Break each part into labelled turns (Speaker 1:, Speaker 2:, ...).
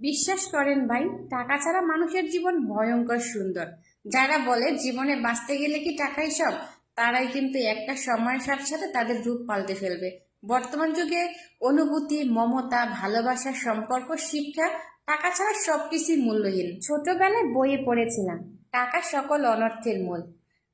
Speaker 1: বিশ্বাস করেন ভাই, টাকা ছাড়া মানুষের জীবন ভয়ঙ্কর সুন্দর। যারা বলে জীবনে বাঁচতে গেলে কি টাকাই সব, তারাই কিন্তু একটা সময়ের সাথে সাথে তাদের রূপ পাল্টে ফেলবে। বর্তমান যুগে অনুভূতি, মমতা, ভালোবাসা, সম্পর্ক, শিক্ষা, টাকা ছাড়া সবকিছুই মূল্যহীন। ছোটবেলায় বইয়ে পড়েছিলাম, টাকা সকল অনর্থের মূল।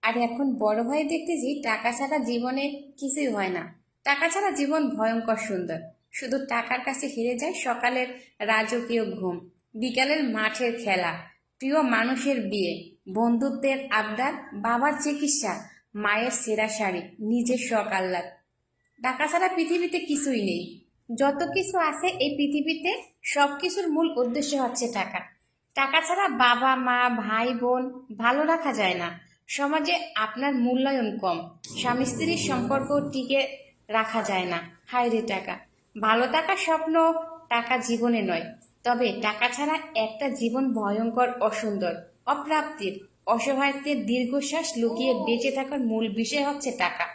Speaker 1: আর এখন বড় ভাই দেখতেছি, টাকা ছাড়া জীবনে কিছুই হয় না। টাকা ছাড়া জীবন ভয়ঙ্কর সুন্দর। শুধু টাকার কাছে হেরে যায় সকালের রাজকীয় ঘুম, বিকালের মাঠের খেলা, প্রিয় মানুষের বিয়ে, বন্ধুত্বের আবদার, বাবার চিকিৎসা, মায়ের সেরা শাড়ি, নিজের শখ আহ্লাদ। টাকা ছাড়া পৃথিবীতে কিছুই নেই। যত কিছু আছে এই পৃথিবীতে সব কিছুর মূল উদ্দেশ্য হচ্ছে টাকা। টাকা ছাড়া বাবা, মা, ভাই, বোন ভালো রাখা যায় না। সমাজে আপনার মূল্যায়ন কম স্বামী স্ত্রীর সম্পর্ক টিকে রাখা যায় না। হায় রে টাকা। ভালো থাকার স্বপ্ন টাকা জীবনে নয়। তবে টাকা ছাড়া একটা জীবন ভয়ঙ্কর, অসুন্দর। অপ্রাপ্তির, অসহায়ত্বের দীর্ঘশ্বাস লুকিয়ে বেঁচে থাকার মূল বিষয় হচ্ছে টাকা।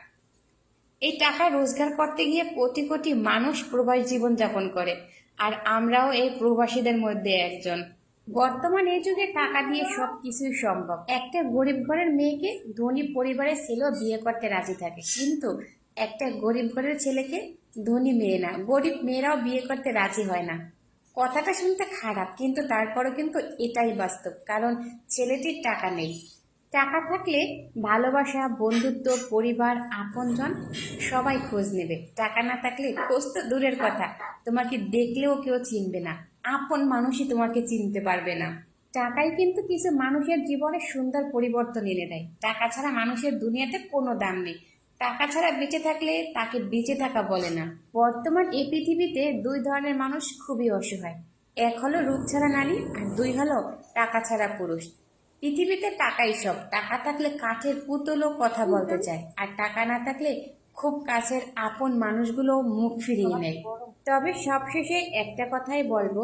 Speaker 1: এই টাকা রোজগার করতে গিয়ে কোটি কোটি মানুষ প্রবাস জীবন যাপন করে, আর আমরাও এই প্রবাসীদের মধ্যে একজন। বর্তমান এই যুগে টাকা দিয়ে সব কিছুই সম্ভব। একটা গরিব ঘরের মেয়েকে ধনী পরিবারের ছেলেও বিয়ে করতে রাজি থাকে, কিন্তু একটা গরিব ঘরের ছেলেকে ধনী মেয়ে না, গরিব মেয়েরাও বিয়ে করতে রাজি হয় না। কথাটা শুনতে খারাপ, কিন্তু তারপরও কিন্তু এটাই বাস্তব, কারণ ছেলেটির টাকা নেই। টাকা থাকলে ভালোবাসা, বন্ধুত্ব, পরিবার, আপনজন সবাই খোঁজ নেবে। টাকা না থাকলে খোঁজ তো দূরের কথা, তোমাকে দেখলেও কেউ চিনবে না, আপন মানুষই তোমাকে চিনতে পারবে না। টাকাই কিন্তু কিছু মানুষের জীবনে সুন্দর পরিবর্তন এনে দেয়। টাকা ছাড়া মানুষের দুনিয়াতে কোনো দাম নেই। টাকা ছাড়া বেঁচে থাকলে তাকে বেঁচে থাকা বলে না। বর্তমান এই পৃথিবীতে দুই ধরনের মানুষ খুবই অসহায়। এক হলো রূপ ছাড়া নারী আর দুই হলো টাকা ছাড়া পুরুষ। পৃথিবীতে টাকাই সব। টাকা থাকলে কাঠের পুতুলও কথা বলতে চায় আর টাকা না থাকলে খুব কাছের আপন মানুষগুলো মুখ ফিরিয়ে নেয়। তবে সবশেষে একটা কথাই বলব,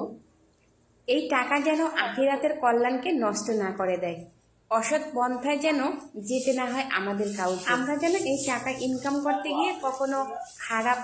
Speaker 1: এই টাকা যেন আখিরাতের কল্যাণকে নষ্ট না করে দেয়। অসৎ পন্থায় যেন যেতে না হয় আমাদের কাউকে। আমরা যেন এই টাকা ইনকাম করতে গিয়ে কখনো খারাপ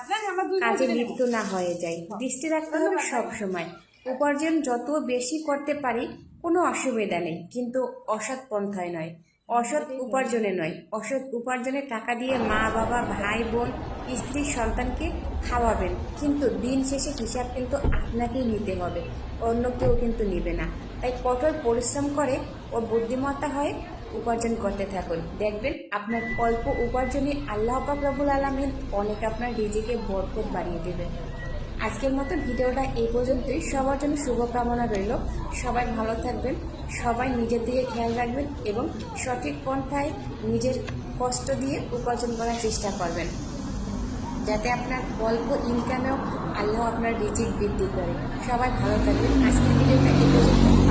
Speaker 1: কাজে লিপ্ত না হয়ে যাই। দৃষ্টি রাখতে হবে সবসময় উপার্জন যত বেশি করতে পারি কোনো অসুবিধা নেই। কিন্তু অসৎ পন্থায় নয়। অসৎ উপার্জনে নয়। অসৎ উপার্জনে টাকা দিয়ে মা বাবা ভাই বোন স্ত্রী সন্তানকে খাওয়াবেন। কিন্তু দিন শেষে হিসাব কিন্তু আপনাকেই নিতে হবে। অন্য কেউ কিন্তু নিবে না। তাই কঠোর পরিশ্রম করে ও বুদ্ধিমত্তা হয়ে উপার্জন করতে থাকুন। দেখবেন আপনার অল্প উপার্জনে আল্লাহ পাক রবুল আলমিন অনেক আপনার রিজিকে বরকত বাড়িয়ে দেবেন। আজকের মতো ভিডিওটা এই পর্যন্তই। সবার জন্য শুভকামনা রইল। সবাই ভালো থাকবেন, সবাই নিজের দিকে খেয়াল রাখবেন এবং সঠিক পন্থায় নিজের কষ্ট দিয়ে উপার্জন করার চেষ্টা করবেন। যাতে আপনার অল্প ইনকামেও আল্লাহ আপনার রিজিক বৃদ্ধি করে। সবাই ভালো থাকবেন। আজকের ভিডিওটা এই পর্যন্ত